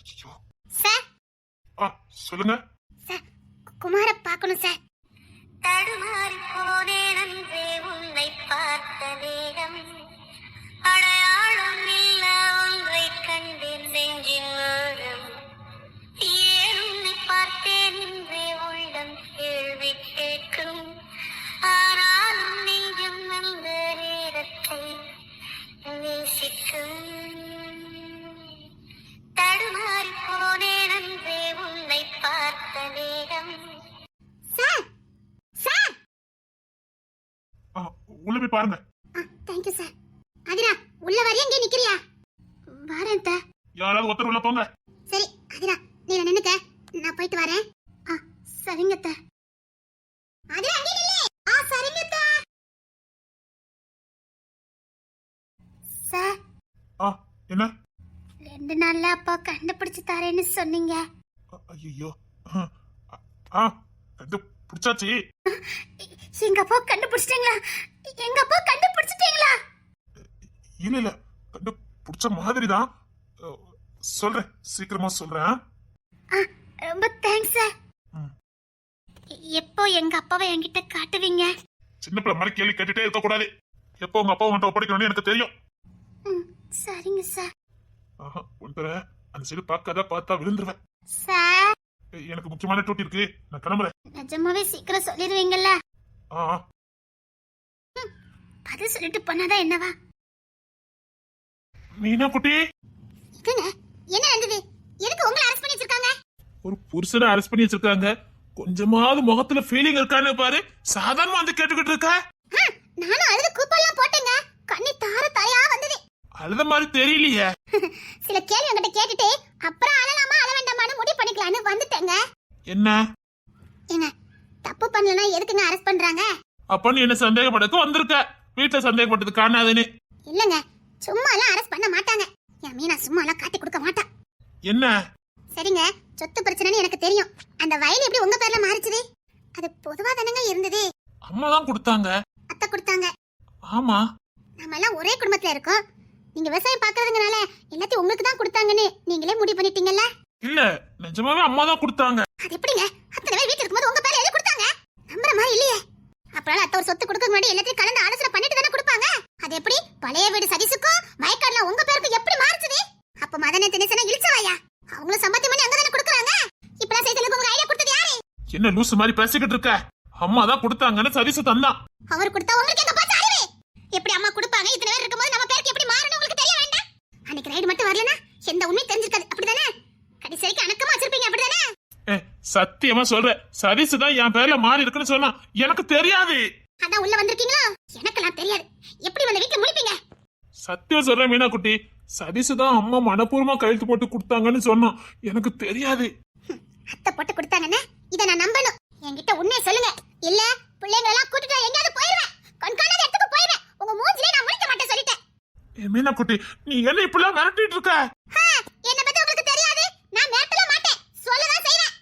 ஐயோ சார். ஆ சொல்லுங்க. சார் குமார பார்க்கணும் சார். தடுமாறி போனேன் அன்றே உன்னை பார்த்த நேரம். யாராவது ஒருத்தர் உள்ள போங்க. சரி அதிரா நீ நின்னுக்க. நான் போயிட்டு வரேன். ஆ சரிங்க தா அதிரா அங்கே நில்லு. ஆ சரிங்க தா சார். ஆ என்ன? ரெண்டு நாள்ல அப்பா கண்டுபிடிச்சு தரேன்னு சொன்னீங்க. ஐயோ ஆ இது பிடிச்சாச்சு எங்க அப்பா கண்டுபிடிச்சிட்டீங்களா? எங்க அப்பா கண்டுபிடிச்சிட்டீங்களா? இல்ல இல்ல. கண்டு பிடிச்ச மாதிரி தான் சொல்றேன். சீக்கிரமா சொல்றேன் ஆ? ரொம்ப தேங்க்ஸ் சார் எப்போ எங்க அப்பாவை என்கிட்ட காட்டுவீங்க? சின்ன பிள்ளை மாதிரி கேள்வி கேட்டுட்டே இருக்க கூடாது எப்போ உங்க அப்பா உன்கிட்ட ஒப்படைக்கணும்னு எனக்கு தெரியும். சரிங்க சார் ஆஹா உன்கிட்ட அந்த சைடு பார்க்காத பார்த்தா விழுந்துருவேன். சார் எனக்கு முக்கியமான டூட்டி இருக்கு. நான் கிளம்புறேன். நிஜமாவே சீக்கிரம் சொல்லிடுவீங்கல்ல? ஆ. ஆ. பதில் சொல்லிட்டு பண்ணாதான் என்னவா? மீனா குட்டி இதுங்க என்ன நடந்தது? எதுக்கு உங்களை அரெஸ்ட் பண்ணி வச்சிருக்காங்க? ஒரு புருஷனை அரெஸ்ட் பண்ணி வச்சிருக்காங்க. கொஞ்சமாவது முகத்துல ஃபீலிங் இருக்கான்னு பாரு. சாதாரணமா வந்து கேட்டுக்கிட்டு இருக்க. நானும் அழுது கூப்பெல்லாம் போட்டேங்க. கண்ணி தார தாரையா வந்தது. அழுத மாதிரி தெரியலையே. சில கேள்வி உங்ககிட்ட கேட்டுட்டு அப்புறம் அழலாமா அழ வேண்டாமான்னு முடிவு பண்ணிக்கலாம்னு வந்துட்டேங்க. என்ன? ஏங்க தப்பு பண்ணலனா எதுக்குங்க அரெஸ்ட் பண்றாங்க? அப்ப நீ என்ன சந்தேகப்படக்கு வந்திருக்க? வீட்டுல சந்தேகப்பட்டது காணாதுன்னு. இல்லங்க சும்மா எல்லாம் அரெஸ்ட் பண்ண மாட்டாங்க. என் மீனா சும்மா எல்லாம் காட்டி கொடுக்க மாட்டா. என்ன? சரிங்க சொத்து பிரச்சனைன்னு எனக்கு தெரியும். அந்த வயல் எப்படி உங்க பேர்ல மாறிச்சுது? அது பொதுவா தானங்க இருந்தது. அம்மா தான் கொடுத்தாங்க. அத்தை கொடுத்தாங்க. ஆமா. நம்ம எல்லாம் ஒரே குடும்பத்துல இருக்கோம். நீங்க விவசாயம் பாக்குறதுங்கனால எல்லாத்தையும் உங்களுக்கு தான் கொடுத்தாங்கன்னு நீங்களே முடிவு பண்ணிட்டீங்கல்ல? இல்ல நிஜமாவே அம்மா தான் கொடுத்தாங்க. அது எப்படிங்க? அத்தனை பேர் வீட்டுல இருக்கும்போது உங்க பேர்ல எழுதி கொடுத்தாங்க? நம்புற மாதிரி இல்லையே. அப்புறம் அத்தை ஒரு சொத்து கொடுக்க முன்னாடி எல்லாத்தையும் கலந்து ஆலோசனை பண்ணிட்டு தானே கொடுப்பாங்க? அது எப்படி? பழைய வீடு சதீசுக்கும் வயக்காடுல உங்க பேருக்கு எப்படி மாறுச்சுது? அப்ப மதன தினசன இழிச்சவாயா? அவங்களும் சம்பாத்தியம் பண்ணி அங்க தானே கொடுக்குறாங்க? இப்பெல்லாம் செய்தலுக்கு உங்க ஐடியா கொடுத்தது யாரு? என்ன லூசு மாதிரி பேசிக்கிட்டு இருக்க? அம்மா தான் கொடுத்தாங்கன்னு சதீசு தந்தான். அவர் கொடுத்தா உங்களுக்கு எங்க பார்த்து அறிவு? எப்படி அம்மா கொடுப்பாங்க? இத்தனை பேர் இருக்கும்போது நம்ம பேருக்கு எப்படி மாறணும் உங்களுக்கு தெரிய வேண்டாம். அன்னைக்கு ரைடு மட்டும் வரலனா எந்த உண்மையும் தெரிஞ்சிருக்காது. அப்படிதானே? கடைசி வரைக்கும் அடக்கமா வச்சிருப்பீங்க அப்படிதானே? சத்தியமா சொல்றேன். சதீசு தான் என் பேர்ல மாறி இருக்குன்னு சொன்னா எனக்கு தெரியாது. அதான் உள்ள வந்திருக்கீங்களா? எனக்கெல்லாம் தெரியாது. எப்படி வந்து வீட்டுல முடிப்பீங்க சத்தியம் சொல்றேன் மீனா குட்டி சதீசு தான் அம்மா மனப்பூர்வமா கழுத்து போட்டு கொடுத்தாங்கன்னு சொன்னான். எனக்கு தெரியாது. அத்தை போட்டு கொடுத்தாங்கன்னா? இத நான் நம்பணும். என்கிட்ட உண்மையை சொல்லுங்க. இல்ல பிள்ளைங்க எல்லாம் கூட்டிட்டு எங்கேயாவது போயிருவேன். கண்காணாத இடத்துக்கு போயிருவேன். உங்க மூஞ்சிலே நான் முழிக்க மாட்டேன் சொல்லிட்டேன். ஏ மீனா குட்டி நீ என்ன இப்படிலாம் மிரட்டிட்டு இருக்க? என்னை பத்தி உங்களுக்கு தெரியாது. நான் மிரட்டல மாட்டேன். சொல்லதான் செய்வேன்.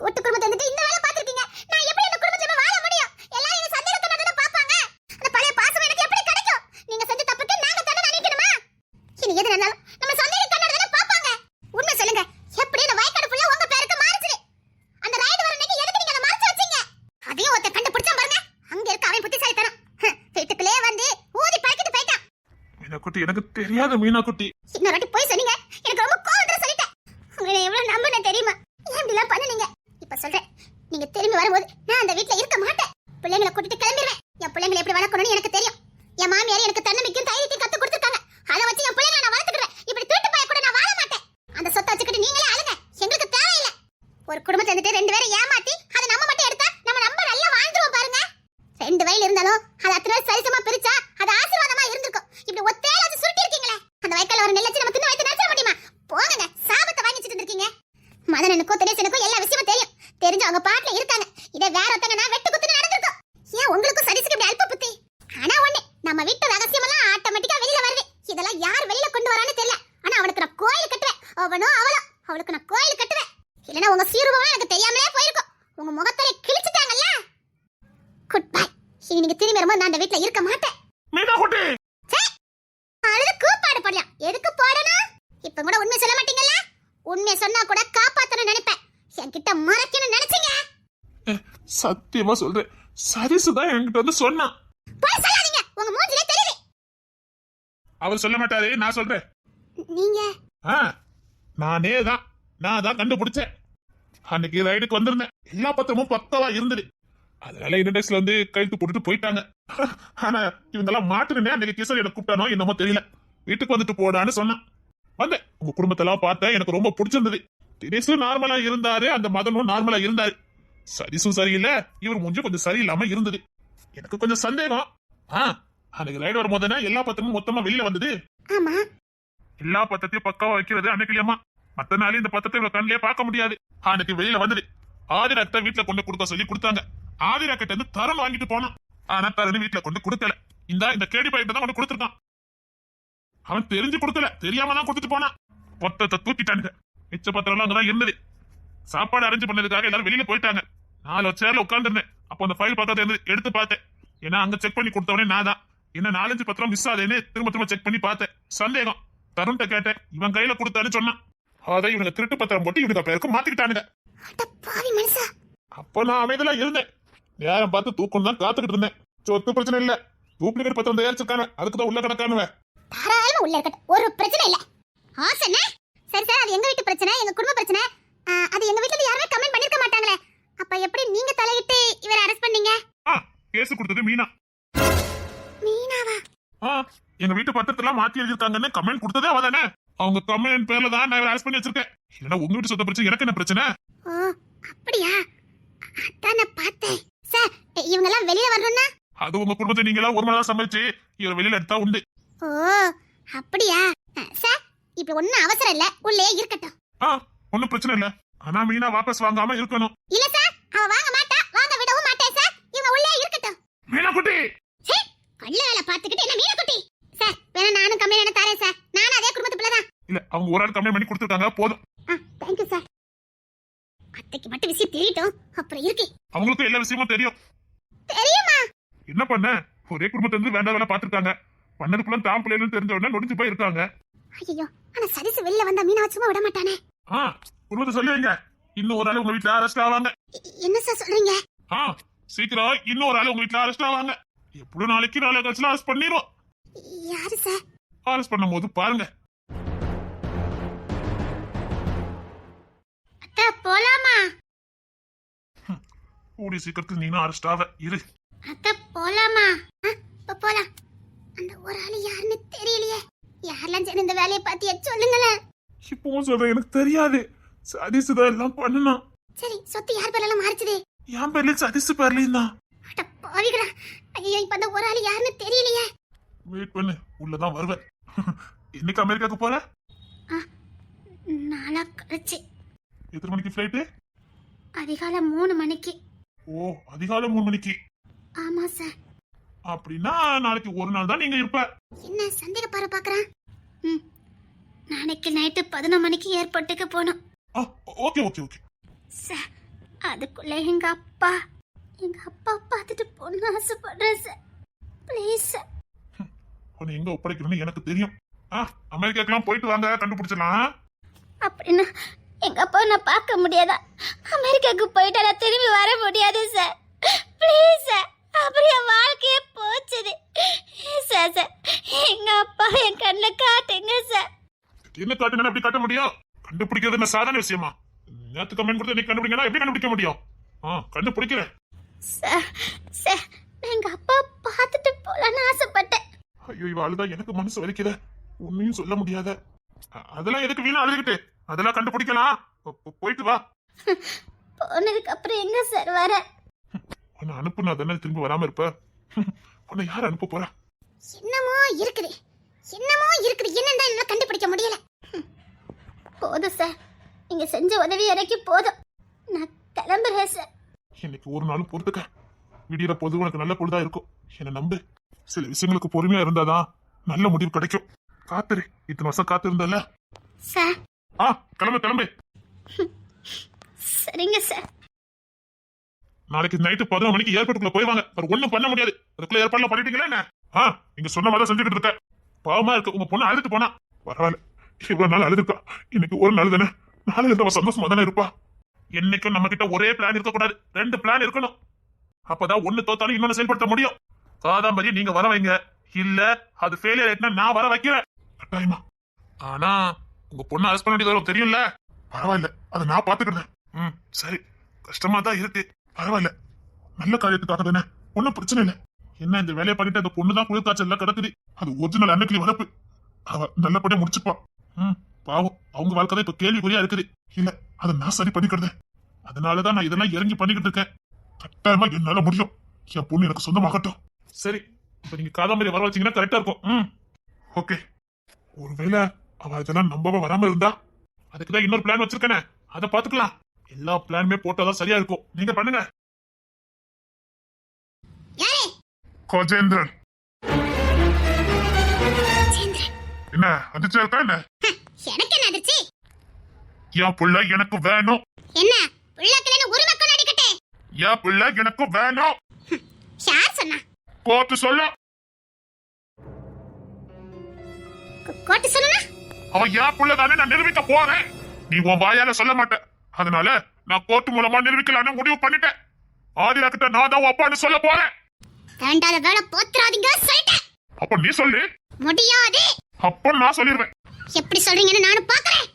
கூட்டு குடும்பத்தை வந்துட்டு இந்த வேலை அது எனக்கு தெரியாத மீனா குட்டி இன்னொரு வாட்டி போய் சொன்னீங்க. எனக்கு ரொம்ப கோவத்துல சொல்லிட்டேன். உங்களை எவ்வளவு நம்பின தெரியுமா? ஏன் இப்படி எல்லாம் பண்ணுனீங்க? இப்ப சொல்றேன். நீங்க திரும்பி வரும்போது நான் அந்த வீட்டுல இருக்க மாட்டேன். பிள்ளைங்களை கூட்டிட்டு கிளம்பிடுவேன் என் பிள்ளைங்களை எப்படி வளர்க்கணும்னு எனக்கு தெரியும். என் மாமியார் எனக்கு தன்னம்பிக்கையும் தைரியத்தையும் கத்து கொடுத்துருக்காங்க. அதை வச்சு என் பிள்ளைங்களை நான் வளர்த்துக்கிறேன் இப்படி தூட்டு போய் கூட நான் வாழ மாட்டேன். அந்த சொத்தை வச்சுக்கிட்டு நீங்களே அழுங்க. எங்களுக்கு தேவையில்லை. ஒரு குடும்பத்தை இருந்துட்டு ரெண்டு பேரும் ஏமாத்தி எதுக்கு போடணும்? இப்ப கூட உண்மை சொல்ல மாட்டீங்கல்ல? உண்மையை சொன்னா கூட காப்பாத்தணும்னு நினைப்பேன். என்கிட்ட மறைக்கணும்னு நினைச்சீங்க? சத்தியமா சொல்றேன். சரிசு தான் என்கிட்ட வந்து சொன்னான் போய் சொல்லாதீங்க. உங்க மூஞ்சிலே தெரியுது அவர் சொல்ல மாட்டாரு நான் சொல்றேன். நீங்க? ஆ நானே தான். நான் தான் கண்டுபிடிச்சேன். அன்னைக்கு ரைடுக்கு வந்திருந்தேன். எல்லா பத்திரமும் பக்கவா இருந்தது. அதனால இண்டெக்ஸ்ல வந்து கழுத்து போட்டுட்டு போயிட்டாங்க. ஆனா இவங்கெல்லாம் மாட்டுனே அன்னைக்கு கிஷோர் என்ன கூப்பிட்டானோ என்னமோ தெரியல. வீட்டுக்கு வந்துட்டு போடான்னு சொன்னான். வந்தேன். உங்க குடும்பத்தெல்லாம் பார்த்தேன். எனக்கு ரொம்ப பிடிச்சிருந்தது. தினேஷும் நார்மலா இருந்தாரு. அந்த மதனும் நார்மலா இருந்தாரு. சரிசும் சரியில்லை. இவர் மூஞ்சும் கொஞ்சம் சரியில்லாம இருந்தது. எனக்கு கொஞ்சம் சந்தேகம். ஆ அன்னைக்கு ரைடு வரும்போது எல்லா பத்திரமும் மொத்தமா வெளியில வந்தது? எல்லா பத்திரத்தையும் பக்காவா வைக்கிறது அன்னைக்கு மத்த நாளே இந்த பத்திரத்தை இவ்வளவு கண்ணிலே பார்க்க முடியாது. அன்னைக்கு வெளியில வந்தது. ஆதிராக்கிட்ட வீட்டுல கொண்டு கொடுக்க சொல்லி கொடுத்தாங்க. ஆதிராக்கிட்ட இருந்து தரம் வாங்கிட்டு போனான். ஆனா தரன் வீட்டுல கொண்டு கொடுக்கல. இந்த இந்த கேடி பையன் தான் கொண்டு கொடுத்துருக்கான். அவன் தெரிஞ்சு கொடுக்கல. தெரியாம தான் கொடுத்துட்டு போனான். பத்திரத்தை தூக்கிட்டானுங்க. மிச்ச பத்திரம் அங்கதான் இருந்தது. சாப்பாடு அரேஞ்ச் பண்ணதுக்காக எல்லாரும் வெளியில போயிட்டாங்க. நாலு சேர்ல உட்காந்துருந்தேன் அப்போ அந்த ஃபைல் பக்கத்துல இருந்து எடுத்து பார்த்தேன். ஏன்னா அங்க செக் பண்ணி கொடுத்தவனே நான் தான். என்ன நாலஞ்சு பத்திரம் மிஸ் ஆகுதுன்னு திரும்ப திரும்ப செக் பண்ணி பார்த்தேன். சந்தேகம். தருண்கிட்ட கேட்டேன். இவன் கையில கொடுத்தான்னு சொன்னான். அதை இவனுக்கு திருட்டு பத்திரம் போட்டு இவனுக்கு பேருக்கு மாத்திக்கிட்டானுங்க. அப்ப நான் அமைதியா இருந்தேன். நேரம் பார்த்து தூக்கம் தான் காத்துக்கிட்டு இருந்தேன். சொத்து பிரச்சனை இல்ல. டூப்ளிகேட் பத்திரம் தயாரிச்சிருக்காங்க. அதுக்கு தான் உள்ள கிடக்கானுவ. தாராளமா உள்ள இருக்கட்டும். ஒரு பிரச்சனை இல்ல. ஆசன சரி சார் அது எங்க வீட்டு பிரச்சனை? எங்க குடும்ப பிரச்சனை? அது எங்க வீட்ல இருந்து யாருமே கமெண்ட் பண்ணிருக்க மாட்டாங்களே. அப்ப எப்படி நீங்க தலையிட்டு இவரை அரெஸ்ட் பண்ணீங்க? கேஸ் கொடுத்தது மீனா. மீனாவா? ஆ எங்க வீட்டு பத்திரத்தெல்லாம் மாத்தி எழுதிருக்காங்கன்னு கமெண்ட் கொடுத்ததே அவ தானே. அவங்க கமெண்ட் பேர்ல தான் நான் அரெஸ்ட் பண்ணி வச்சிருக்கேன். இல்லைன்னா உங்க வீட்டு சொத்த பிரச்சனை எனக்கு என்ன பிரச்சனை? ஓ அப்படியா? அதான் நான் பார்த்தேன். சார் இவங்க எல்லாம் வெளியில வரணும்னா? அது உங்க குடும்பத்தை நீங்களா ஒரு மணி நேரம் சமைச்சு இவர் வெளியில எடுத்தா உண்டு. ஓ அப்படியா? சார் இப்ப ஒண்ணும் அவசரம் இல்ல. உள்ளே இருக்கட்டும். ஆ ஒன்னும் பிரச்சனை இல்ல. ஆனா மீனா வாபஸ் வாங்காம இருக்கணும். இல்ல சார் அவ வாங்க மாட்டா. வாங்க விடவும் மாட்டேன் சார் இவங்க உள்ளே இருக்கட்டும். மீனா குட்டி! சே கள்ள வேலை பார்த்துக்கிட்டு என்ன மீன குட்டி? சார் வேணா நானும் கம்மியா என்ன தரேன் சார் நானும் அதே குடும்பத்து பிள்ளை தான். இல்ல அவங்க ஒரு ஆள் கம்ப்ளைண்ட் பண்ணி கொடுத்துருக்காங்க போதும். ஆ தேங்க்யூ சார் அத்தைக்கு மட்டும் விஷயம் தெரியட்டும் அப்புறம் இருக்கு. அவங்களுக்கும் எல்லா விஷயமும் தெரியும். தெரியுமா? என்ன பண்ண? ஒரே குடும்பத்துல இருந்து வேண்டாம் வேலை பாத்துருக்காங்க பண்ணதுக்குள்ள தாம் பிள்ளைகள் தெரிஞ்ச உடனே நொடிஞ்சு போய் இருக்காங்க. ஐயோ ஆனா சரிசு வெளியில வந்தா மீனா சும்மா விட மாட்டானே? ஆ குடும்பத்தை சொல்லி வைங்க இன்னும் ஒரு ஆள் உங்க வீட்டுல அரெஸ்ட் ஆவாங்க. என்ன சார் சொல்றீங்க? ஆ சீக்கிரம் இன்னும் ஒரு ஆள் உங்க வீட்டுல அரெஸ்ட் ஆவாங்க. எப்படியும் நாளைக்கு நாளை கழிச்சு அரெஸ்ட் பண்ணிரும் யாரு சார் அரெஸ்ட் பண்ணும்போது பாருங்க. அத்தை போலாமா? கூடிய சீக்கிரத்தில் நீனும் அரெஸ்ட் ஆவ. இரு. அத்தை போலாமா? போலாம். அந்த ஒரு ஆளு யாருன்னு தெரியலையே. யாரெல்லாம் சரி இந்த வேலையை பார்த்தியா? சொல்லுங்களேன். இப்பவும் சொல்றேன் எனக்கு தெரியாது. சதீஷ் தான் எல்லாம் பண்ணணும் சரி சொத்து யார் பேரெல்லாம் மாறிச்சது? என் பேர்லயும் சதீஷ் பேர்லயும் தான். அட பாவிகளா. ஐயோ இப்ப அந்த ஒரு ஆளு யாருன்னு தெரியலையே. வெயிட் பண்ணு உள்ளதான் வருவேன். என்னைக்கு அமெரிக்காக்கு போற? நாளா கழிச்சு. எத்தனை மணிக்கு ஃபிளைட்டு அதிகாலை மூணு மணிக்கு. ஓ அதிகாலை மூணு மணிக்கு. ஆமா சார். அப்படின்னா நாளைக்கு ஒரு நாள் தான் நீங்க இருப்ப. என்ன சந்தேக பாரு பாக்குறான்? ம். நாளைக்கு நைட்டு பதினொரு மணிக்கு ஏர்போர்ட்டுக்கு போகணும். Okay okay okay. சார் அதுக்குள்ள எங்க அப்பா. எங்க அப்பா பார்த்துட்டு பொண்ணு ஆசைப்படுறேன் சார் ப்ளீஸ் சார் உன்னை எங்க ஒப்படைக்கணும்னு எனக்கு தெரியும். ஆ அமெரிக்காக்கெல்லாம் போயிட்டு வாங்க கண்டுபிடிச்சிடலாம். அப்படின்னா எங்க அப்பா நான் பார்க்க முடியாதா? அமெரிக்காவுக்கு போயிட்டா நான் திரும்பி வர முடியாது சார் ப்ளீஸ் சார் அப்புறம் என் வாழ்க்கையே போச்சுது. சார் சார் எங்க அப்பா என் கண்ணில் காட்டுங்க சார் என்ன காட்டுங்க எப்படி காட்ட முடியும்? கண்டுபிடிக்கிறது என்ன சாதாரண விஷயமா? நேத்து கமெண்ட் கொடுத்து நீ கண்டுபிடிக்கனா எப்படி கண்டுபிடிக்க முடியும்? ஆ கண்டுபிடிக்கிறேன். சார் சார் எங்க அப்பா பார்த்துட்டு போலான்னு ஆசைப்பட்டேன். ஐயோ இவ அழுதா எனக்கு மனசு வலிக்குத. உன்னையும் சொல்ல முடியாத. அதெல்லாம் எதுக்கு வீணா அழுதுகிட்டு? அதெல்லாம் கண்டுபிடிக்கலாம். போயிட்டு வா. போனதுக்கு அப்புறம் எங்க சார் வர? உன்னை அனுப்புனா தானே திரும்ப வராம இருப்ப? உன்னை யார் அனுப்ப போறா? என்னமோ இருக்குது. என்னமோ இருக்குது. என்னன்னு என்னால கண்டுபிடிக்க முடியல. போதும் சார் நீங்க செஞ்ச உதவி எனக்கு போதும். நான் கிளம்புறேன் சார் இன்னைக்கு ஒரு நாளும் பொறுத்துக்க. விடியற பொது உனக்கு நல்ல பொழுதா இருக்கும். என்ன நம்பு. சில விஷயங்களுக்கு பொறுமையா இருந்தாதான் நல்ல முடிவு கிடைக்கும். காத்துரு. இத்தனை வருஷம் காத்து இருந்தல சார் ஆ கிளம்பு கிளம்பு. சரிங்க சார் நாளைக்கு நைட்டு பதினொரு மணிக்கு ஏர்போர்ட்டுக்குள்ள போய்வாங்க. அவர் ஒண்ணும் பண்ண முடியாது. அதுக்குள்ள ஏற்பாடுலாம் பண்ணிட்டீங்களா என்ன? ஆ நீங்க சொன்ன மாதிரி தான் செஞ்சுக்கிட்டு இருக்க பாவமா இருக்கு. உங்க பொண்ணு அழுது போனா. பரவாயில்ல. இவ்வளவு நாள் அழுதுருக்கா. இன்னைக்கு ஒரு நாள் தானே. நாளைக்கு இருந்தவ சந்தோஷமா தானே இருப்பா. என்னைக்கும் நம்ம கிட்ட ஒரே பிளான் இருக்கக்கூடாது. ரெண்டு பிளான் இருக்கணும். அப்பதான் ஒண்ணு தோத்தாலும் இன்னொன்னு செயல்படுத்த முடியும். காதாம்பரிய நீங்க வர வைங்க. இல்ல அது ஃபெயிலியர் ஆயிட்டுனா நான் வர வைக்கிறேன். கட்டாயமா. ஆனா உங்க பொண்ணு அரெஸ்ட் பண்ண வேண்டியது தெரியும்ல? பரவாயில்ல. அதை நான் பாத்துக்கிறேன் ம் சரி. கஷ்டமா தான் இருக்கு. பரவாயில்ல. நல்ல காரியத்துக்காக தானே. ஒன்றும் பிரச்சனை இல்லை. என்ன இந்த வேலையை பண்ணிட்டு அந்த பொண்ணு தான் குளிர் காய்ச்சல் கிடக்குது. அது ஒரிஜினல் அன்னைக்கு வளர்ப்பு அவ நல்லபடியா முடிச்சுப்பா. ம் பாவம். அவங்க வாழ்க்கை தான் இப்ப கேள்விக்குறியா இருக்குது. இல்ல அதை நான் சரி பண்ணிக்கிறேன். அதனாலதான் நான் இதெல்லாம் இறங்கி பண்ணிக்கிட்டு இருக்கேன். கட்டாயமா என்னால முடியும். என் பொண்ணு எனக்கு சொந்தமாகட்டும். சரி இப்ப நீங்க காதாமரி வர வச்சீங்கன்னா கரெக்டா இருக்கும். ம். ஓகே. ஒருவேளை அவ இதெல்லாம் நம்பவே வராம இருந்தா? அதுக்கு தான் இன்னொரு பிளான் வச்சிருக்கேனே. அதை பாத்துக்கலாம் எல்லா பிளானுமே போட்டாதான் சரியா இருக்கும். நீங்க பண்ணுங்க. கோஜேந்திரன். என்ன அதிர்ச்சியா இருக்கா என்ன? எனக்கு என்ன அதிர்ச்சி? என் புள்ள எனக்கு வேணும். என்ன உள்ளக்கலன்னு உரிமை கொண்டாடிக்கிட்டே என் புள்ள எனக்கு வேணும். யார் சொன்னா? கோர்ட்டு சொல்ல. கோ- கோட்டு சொல்லணும் அவன் என் புள்ள தானே நான் நிரூபிக்க போறேன். நீ உன் வாயால சொல்ல மாட்ட. அதனால நான் கோர்ட்டு மூலமா நிரூபிக்கலாம்னு முடிவு பண்ணிட்டேன். ஆதிரா கிட்ட நான் தான் அப்பான்னு சொல்ல போறேன். வேண்டாத வேலை போத்துறாதீங்க சொல்லிட்டேன். அப்ப நீ சொல்லு. முடியாது. அப்ப நான் சொல்லிடுவேன். எப்படி சொல்றீங்கன்னு நானும் பாக்குறேன்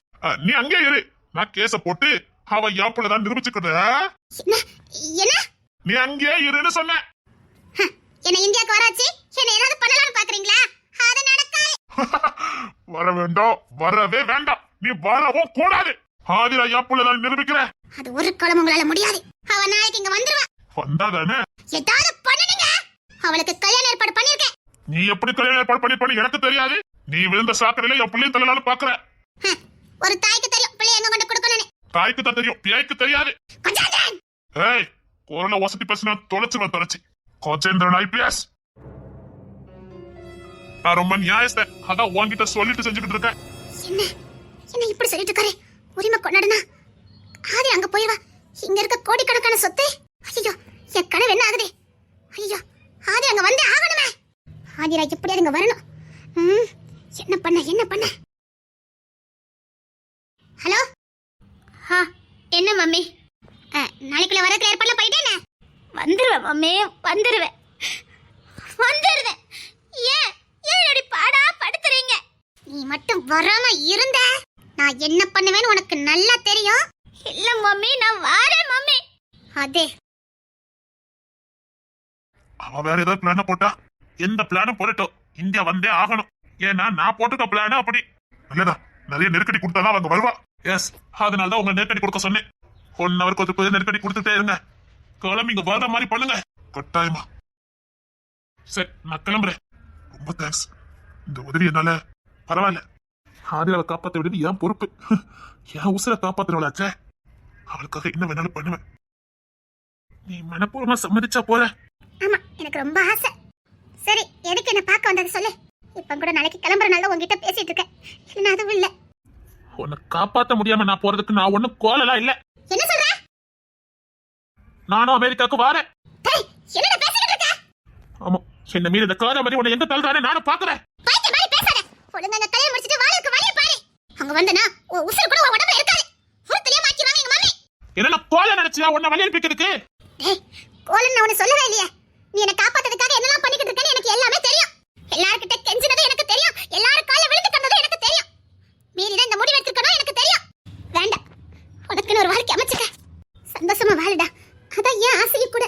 நீ அங்கே இரு. நான் கேஸ போட்டு அவ என் புள்ள தான் நிரூபிச்சுக்கிற என்ன? நீ அங்கேயே இருன்னு சொன்னேன் ஹ, என்ன இந்தியாவுக்கு வராச்சு. என்ன ஏதாவது பண்ணலாம்னு பாக்குறீங்களா அது நடக்காது. வர வேண்டாம் வரவே வேண்டாம். நீ வரவும் கூடாது. ஆதிரா என் புள்ள தான் அது ஒரு குளம் உங்களால முடியாது. அவ நாளைக்கு இங்க வந்துருவா. வந்தாதானே? ஏதாவது பண்ணுனீங்க அவளுக்கு கல்யாணம் ஏற்பாடு பண்ணிருக்கேன். நீ எப்படி கல்யாணம் ஏற்பாடு பண்ணிருப்பன்னு எனக்கு தெரியாது? நீ விழுந்த சாக்கடையில என் பிள்ளையும் தள்ளலாம்னு பாக்குற. ஒரு தாய்க்கு தெரியும். பிள்ளை எங்க கொண்டு கொடுக்கணும்னு. தாய்க்கு தான் தெரியும். பியாய்க்கு தெரியாது. ஏய் கொரோனா வசதி பேசினா தொலைச்சிருவேன் தொலைச்சி. கோச்சேந்திரன் ஐபிஎஸ். நான் ரொம்ப நியாயஸ்தன். அதான் உன்கிட்ட சொல்லிட்டு செஞ்சுக்கிட்டு இருக்கேன். என்ன? என்ன இப்படி சொல்லிட்டு இருக்காரு? உரிமை கொண்டாடுனா? ஆதி அங்க போயிவா இங்க இருக்க கோடிக்கணக்கான சொத்து. ஐயோ என் கனவு என்ன ஆகுது? ஐயோ ஆதி அங்க வந்து ஆகணுமே. ஆதிரா எப்படியாவது இங்க வரணும். ம், என்ன பண்ண என்ன பண்ண? ஹலோ? ஆ என்ன மம்மி? நாளைக்குள்ள வரக்கு ஏற்பாடுல போயிட்டேனே. வந்துருவேன் மம்மி வந்துருவேன் வந்துருவேன் ஏன் ஏன் இப்படி பாடா படுத்துறீங்க? நீ மட்டும் வராம இருந்த? நான் என்ன பண்ணுவேன்னு உனக்கு நல்லா தெரியும்? இல்ல மம்மி நான் வாரேன் மம்மி. அதே. அவன் வேற ஏதாவது பிளான போட்டா? எந்த பிளானும் போடட்டும். இந்தியா வந்தே ஆகணும். ஏன்னா நான் போட்டுக்க பிளான் அப்படி. நல்லதா? நிறைய நெருக்கடி கொடுத்தாதான் அவங்க வருவா. எஸ் அதனால தான் உங்க நெருக்கடி கொடுக்க சொன்னேன். ஒன் ஹவர் கொஞ்சம் நெருக்கடி கொடுத்துட்டே இருங்க. கிளம்பி இங்க வர்ற மாதிரி பண்ணுங்க. கட்டாயமா. சரி நான் கிளம்புறேன். ரொம்ப தேங்க்ஸ் இந்த உதவி என்னால பரவாயில்ல. ஆதிராவை காப்பாத்த வேண்டியது என் பொறுப்பு. என் உசுரை காப்பாத்துறவளாச்சே அவளுக்காக என்ன வேணாலும் பண்ணுவேன். நீ மனப்பூர்வமா சம்மதிச்சா போற. ஆமா எனக்கு ரொம்ப ஆசை. சரி எதுக்கு என்ன பார்க்க வந்தது சொல்லு. இப்ப கூட நாளைக்கு கிளம்புறனால உங்ககிட்ட பேசிட்டு இருக்கேன். இல்லைன்னா அதுவும் இல்ல. உன்னை காப்பாத்த முடியாம நான் போறதுக்கு நான் ஒண்ணும் கோலலாம் இல்ல. என்ன சொல்ற? நானும் அமெரிக்காவுக்கு வரேன். பேசிக்கிட்டு இருக்க? ஆமா என்ன மீறி இந்த கார மாதிரி உன்னை எங்க தள்ளுறானே நானும் பாக்குறேன் ஒழுங்கா கல்யாணம் முடிச்சிட்டு பாரு அங்க வந்தனா உசுறு கூட உடம்புல இருக்காது. உருத்திலே மாக்கிடுவாங்க எங்க மம்மி என்ன கோல நினைச்சியா? உன்னை வழி அனுப்பிக்கிறதுக்கு? டேய் கோலன் நான் உன்னை சொல்லவே இல்லையே. நீ என்ன காப்பாத்துறதுக்காக என்னெல்லாம் பண்ணிக்கிட்டு இருக்கேன்னு எனக்கு எல்லாமே தெரியும் எல்லார்கிட்ட கெஞ்சினதும் எனக்கு தெரியும் எல்லாரும் கால விழுந்து கிடந்ததும் எனக்கு தெரியும் மீறி தான் இந்த முடிவு எடுத்துக்கணும் எனக்கு தெரியும் வேண்டாம் உனக்குன்னு ஒரு வாழ்க்கை அமைச்சுக்க சந்தோஷமா வாழுடா அதான் ஏன் ஆசையும் கூட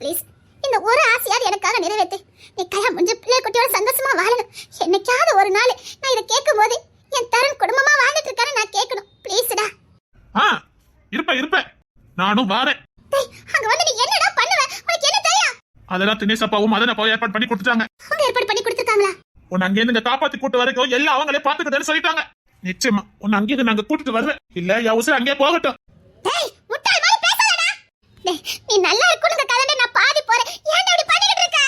ப்ளீஸ் இந்த ஒரு ஆசையாவது எனக்காக நிறைவேத்து நீ கல்யாணம் முடிஞ்ச பிள்ளை குட்டியோட சந்தோஷமா வாழணும் என்னைக்காவது ஒரு நாள் நான் இதை கேட்கும் போது என் தரன் குடும்பமா வாழ்ந்துட்டு இருக்கான்னு நான் கேட்கணும் ப்ளீஸ்டா ஆ இருப்பேன் இருப்பேன் நானும் வரேன். டேய் அங்க வந்து நீ என்னடா பண்ணுவ? உனக்கு என்ன தெரியும்? அதெல்லாம் தினேஷ் அப்பாவும் மதன் அப்பாவும் ஏற்பாடு பண்ணி கொடுத்துட்டாங்க. அவங்க ஏற்பாடு பண்ணி கொடுத்துருக்காங்களா? உன்னை அங்கேருந்து இங்க காப்பாத்தி கூட்டு வரைக்கும் எல்லாம் அவங்களே பாத்துக்கிட்டேன்னு சொல்லிட்டாங்க. நிச்சயமா உன்னை அங்கேயிருந்து நாங்க கூட்டிட்டு வருவேன். இல்ல என் உசுர அங்கேயே போகட்டும். டேய் முட்டாள் மாதிரி பேசாதடா. டேய் நீ நல்லா கலந்து நான் பாதி போறேன். ஏன்டா இப்படி பண்ணிக்கிட்டு இருக்க?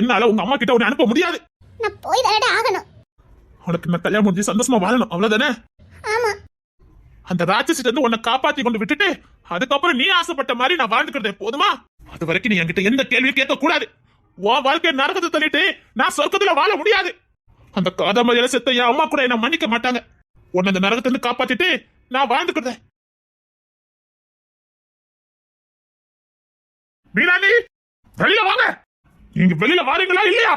என்னால உங்க அம்மா கிட்ட உன்னை அனுப்ப முடியாது. நான் போய் தானடா ஆகணும். உனக்கு நான் கல்யாணம் முடிஞ்சு சந்தோஷமா வாழணும். அவ்வளவுதானே? ஆமா. அந்த ராட்சசிட்ட இருந்து உன்னை காப்பாத்தி கொண்டு விட்டுட்டு அதுக்கப்புறம் நீ ஆசைப்பட்ட மாதிரி நான் வாழ்ந்துக்கிறதே போதுமா? அது வரைக்கும் நீ என்கிட்ட எந்த கேள்வியும் கேட்க கூடாது உன் வாழ்க்கை நரகத்தை தள்ளிட்டு நான் சொர்க்கத்துல வாழ முடியாது. அந்த காதமரியில செத்த என் அம்மா கூட என்ன மன்னிக்க மாட்டாங்க. உன்னை அந்த நரகத்துல இருந்து காப்பாத்திட்டு நான் வாழ்ந்துக்கிறத மீனாண்டி வெளியில வாங்க. நீங்க வெளியில வாரீங்களா இல்லையா?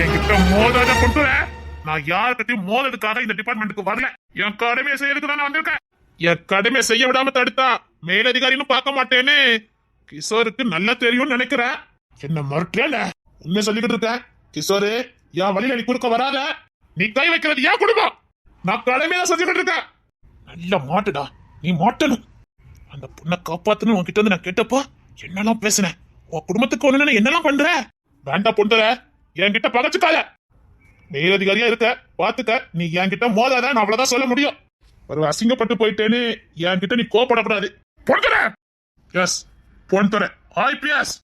என்கிட்ட மோதாத கொண்டு நான் யார்கிட்டயும் மோதலுக்காக இந்த டிபார்ட்மெண்ட்டுக்கு வரல. என் கடமையை செய்யறதுக்கு தானே நான் வந்திருக்கேன். என் கடமையை செய்ய விடாம தடுத்தா மேலதிகாரின்னு பார்க்க மாட்டேன்னு கிஷோருக்கு நல்லா தெரியும்னு நினைக்கிறேன் என்ன மறுக்கல உண்மை சொல்லிக்கிட்டு இருக்கேன் கிஷோரு என் வழியில நீ குறுக்க வராத. நீ கை வைக்கிறது ஏன் குடும்பம். நான் கடமையை செஞ்சுக்கிட்டு இருக்கேன். நல்ல மாட்டுடா. நீ மாட்டணும் அந்த பொண்ணை காப்பாத்தணும் உன்கிட்ட வந்து நான் கேட்டப்போ என்னெல்லாம் பேசினேன் உன் குடும்பத்துக்கு ஒண்ணு என்னெல்லாம் பண்ற? வேண்டாம் பொண்ணுற என்கிட்ட பகச்சுக்காத. மேலதிகாரியா இருக்க பாத்துக்க நீ என்கிட்ட மோதாத நான் அவ்வளவுதான் சொல்ல முடியும். ஒரு அசிங்கப்பட்டு போயிட்டேன்னு என்கிட்ட நீ கோபப்படக்கூடாது பொண்ணுற எஸ் பொண்ணுற ஐபிஎஸ்